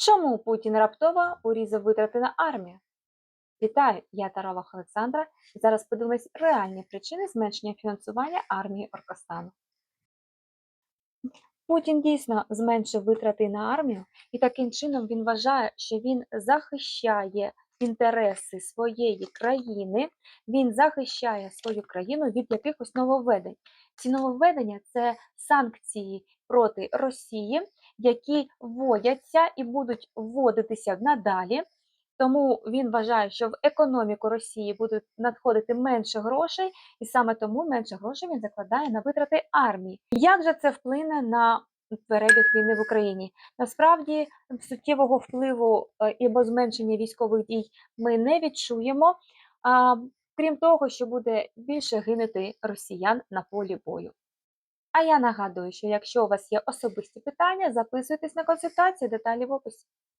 Чому Путін раптово урізав витрати на армію? Вітаю, я Таролог Олександра. Зараз подивимось реальні причини зменшення фінансування армії Оркостану. Путін дійсно зменшив витрати на армію, і таким чином він вважає, що він захищає інтереси своєї країни, він захищає свою країну від якихось нововведень. Ці нововведення це санкції проти Росії, які вводяться і будуть вводитися надалі. Тому він вважає, що в економіку Росії будуть надходити менше грошей, і саме тому менше грошей він закладає на витрати армії. Як же це вплине на перебіг війни в Україні? Насправді суттєвого впливу е, або зменшення військових дій ми не відчуємо. А, крім того, що буде більше гинути росіян на полі бою. А я нагадую, що якщо у вас є особисті питання, записуйтесь на консультацію, деталі в описі.